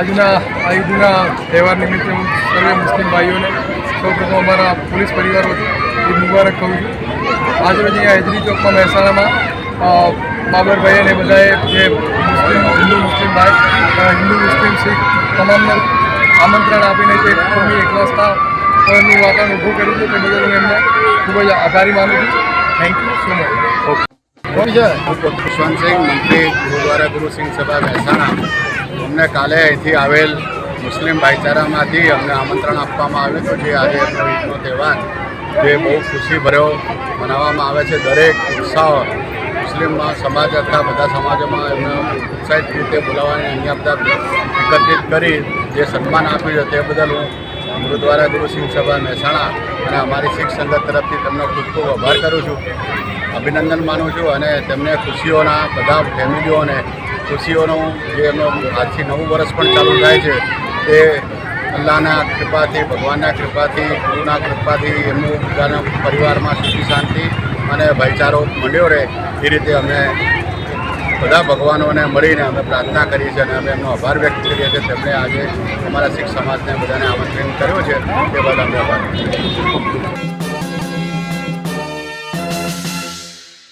આજના આ ઈદના તહેવાર નિમિત્તે હું સર્વે મુસ્લિમ ભાઈઓને સૌપ્રથમ અમારા પોલીસ પરિવાર ઈદ મુબારક કહું છું. આજરોજ અહીંયા હેદરી ચોકમાં મહેસાણામાં બાબરભાઈ અને બધાએ જે મુસ્લિમ હિન્દુ મુસ્લિમ ભાઈ હિન્દુ મુસ્લિમ શીખ તમામને આમંત્રણ આપીને જે કોમી એકવસ્થાનું વાતાવરણ ઊભું કર્યું છે. તે બદલ હું એમને ખૂબ જ આભારી માનું છું. Thank you so much Khushwant Singh મંત્રી ગુરુદ્વારા ગુરુસિંહ સભા મહેસાણા. અમને કાલે અહીંથી આવેલ મુસ્લિમ ભાઈચારામાંથી અમને આમંત્રણ આપવામાં આવ્યું હતું જે આજે એમનો ઈદનો તહેવાર જે બહુ ખુશીભર્યો મનાવવામાં આવે છે. દરેક ઉત્સાહ મુસ્લિમ સમાજ અથવા બધા સમાજોમાં એમને ઉત્સાહિત રીતે બોલાવવાની અહીંયા બધા એકત્રિત કરી જે સન્માન આપ્યું છે તે બદલ હું ગુરુદ્વારા ગુરુસિંહ સભા મહેસાણા અને અમારી શીખ સંગત તરફથી તેમનો ખૂબ ખૂબ આભાર કરું છું. અભિનંદન માનું છું અને તેમને ખુશીઓના બધા ફેમિલીઓને ખુશીઓનું જે એમનો આજથી નવું વર્ષ પણ ચાલુ થાય છે, તે અલ્લાહના કૃપાથી, ભગવાનના કૃપાથી, ગુરુના કૃપાથી, એમનું બધાના પરિવારમાં સુખી શાંતિ અને ભાઈચારો મળ્યો રહે, એ રીતે અમે બધા ભગવાનોને મળીને અમે પ્રાર્થના કરી છે અને અમે એમનો આભાર વ્યક્ત કરીએ છીએ. તેમણે આજે અમારા શીખ સમાજને બધાને આમંત્રિત કર્યો છે. તે બદલ અમે આભાર.